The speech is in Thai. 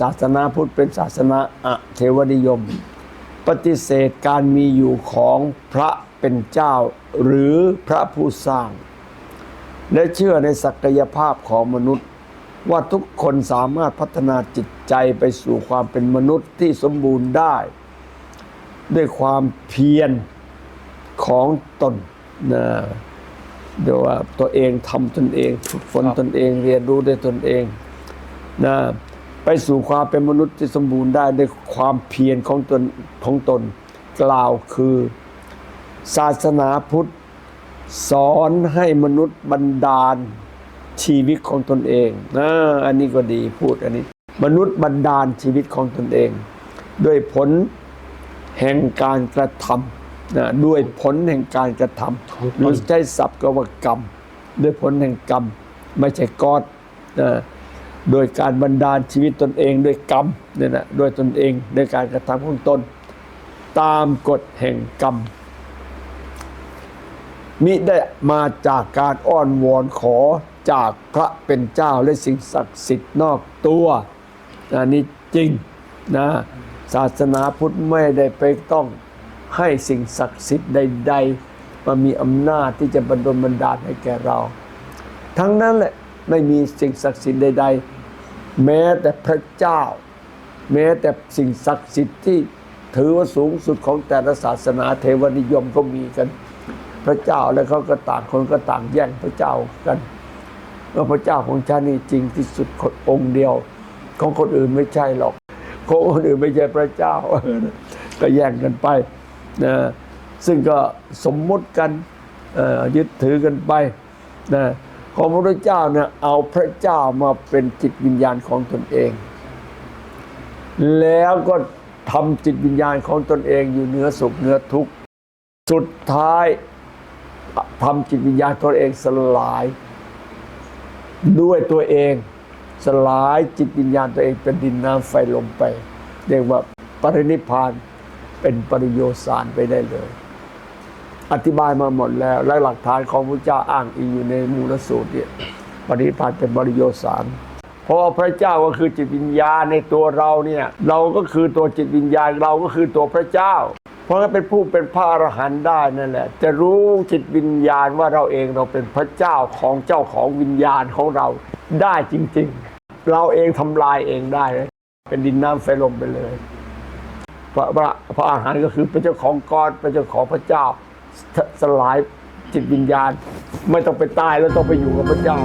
ศาสนาพุทธเป็นศาสนาอะเทวนิยม ปฏิเสธการมีอยู่ของพระเป็นเจ้าหรือพระผู้สร้าง และเชื่อในศักยภาพของมนุษย์ ว่าทุกคนสามารถพัฒนาจิตใจไปสู่ความเป็นมนุษย์ที่สมบูรณ์ได้ ด้วยความเพียรของตนนะเดี๋ยวว่าตัวเองทำตนเองฝึกฝนตนเองเรียนรู้ด้วยตนเองนะไปสู่ความเป็นมนุษย์ที่สมบูรณ์ได้ด้วยความเพียรของตนของตน กล่าวคือ ศาสนาพุทธ สอนให้มนุษย์บันดาลชีวิตของตนเองนะอันนี้ก็ดีพูดอันนี้ มนุษย์บันดาลชีวิตของตนเอง ด้วยผล แห่งการกระทำนะด้วยผลแห่งการกระทำหรือใช้ศัพท์ก็ว่ากรรม ด้วยผลแห่งกรรม ไม่ใช่กอดนะโดยการบันดาลชีวิตตนเองด้วยกรรมเนี่ยนะด้วยตนเองด้วยการกระทำของตน ตามกฎแห่งกรรม มิได้มาจากการอ้อนวอนขอจากพระเป็นเจ้าและสิ่งศักดิ์สิทธิ์นอกตัวอันนี้จริงนะ ศาสนาพุทธไม่ได้ไปต้องให้สิ่งศักดิ์สิทธิ์ใด ๆ มามีอำนาจที่จะบรรดลบันดาลให้แก่เรา ทั้งนั้นแหละไม่มีสิ่งศักดิ์สิทธิ์ใด ๆ แม้แต่พระเจ้า แม้แต่สิ่งศักดิ์สิทธิ์ที่ถือว่าสูงสุดของแต่ละศาสนาเทวนิยมก็มีกัน พระเจ้าแล้วเขาก็ต่างคนก็ต่างแย่งพระเจ้ากันว่าพระเจ้าของฉันนี่จริงที่สุดคนองค์เดียว ของคนอื่นไม่ใช่หรอก ของคนอื่นไม่ใช่พระเจ้า ก็แย่งกันไปนะซึ่งก็สมมติกันยึดถือกันไปนะของพระเจ้าเนี่ยเอาพระเจ้ามาเป็นจิตวิญญาณของตนเอง แล้วก็ทำจิตวิญญาณของตนเองอยู่เหนือสุขเหนือทุกข์สุดท้ายทำจิตวิญญาณตัวเองสลาย ด้วยตัวเอง สลายจิตวิญญาณตัวเองเป็นดินน้ำไฟลมไป เรียกว่าปรินิพานเป็นปริโยสารไปได้เลย อธิบายมาหมดแล้ว และหลักฐานของพระเจ้าอ้างอิงอยู่ในมูลสูตรเนี่ยปรินิพานเป็นปริโยสารเพราะพระเจ้าก็คือจิตวิญญาณในตัวเราเนี่ยเราก็คือตัวจิตวิญญาณเราก็คือตัวพระเจ้า เพราะงั้นเป็นผู้เป็นพระอรหันต์ได้นั่นแหละ จะรู้จิตวิญญาณว่าเราเองเราเป็นพระเจ้าของเจ้าของวิญญาณของเรา ได้จริง ๆ เราเองทำลายเองได้ เป็นดินน้ำไฟลมไปเลย พระพระพระอาหารก็คือเป็นเจ้าของกอดเป็นเจ้าของพระเจ้าสสลายจิตวิญญาณ ไม่ต้องไปตายแล้วต้องไปอยู่กับพระเจ้า